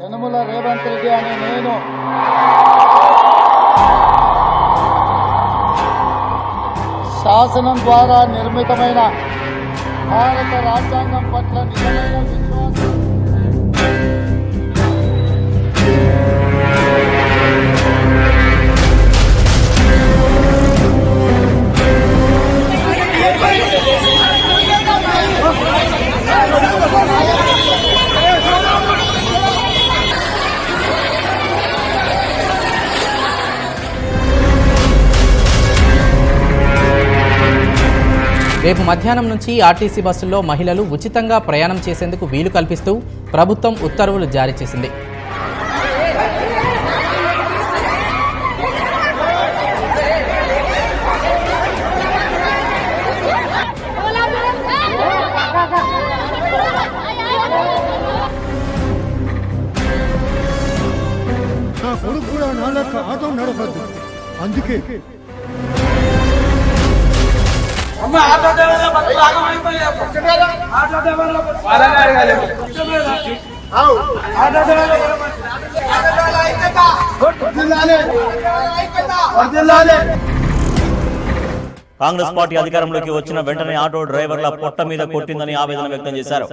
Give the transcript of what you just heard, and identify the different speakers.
Speaker 1: యనుమల రేవంత్ రెడ్డి అనే నేను. శాసనం ద్వారా నిర్మితమైన భారత రాజ్యాంగం పట్ల నిజమైన
Speaker 2: రేపు మధ్యాహ్నం నుంచి ఆర్టీసీ బస్సుల్లో మహిళలు ఉచితంగా ప్రయాణం చేసేందుకు వీలు కల్పిస్తూ ప్రభుత్వం ఉత్తర్వులు జారీ చేసింది.
Speaker 3: నా కొడుకు కూడా ఆటో నడపద్దు అందుకే
Speaker 4: కాంగ్రెస్ పార్టీ అధికారంలోకి వచ్చిన వెంటనే ఆటో డ్రైవర్ల పొట్ట మీద కొట్టిందని ఆవేదన వ్యక్తం చేశారు.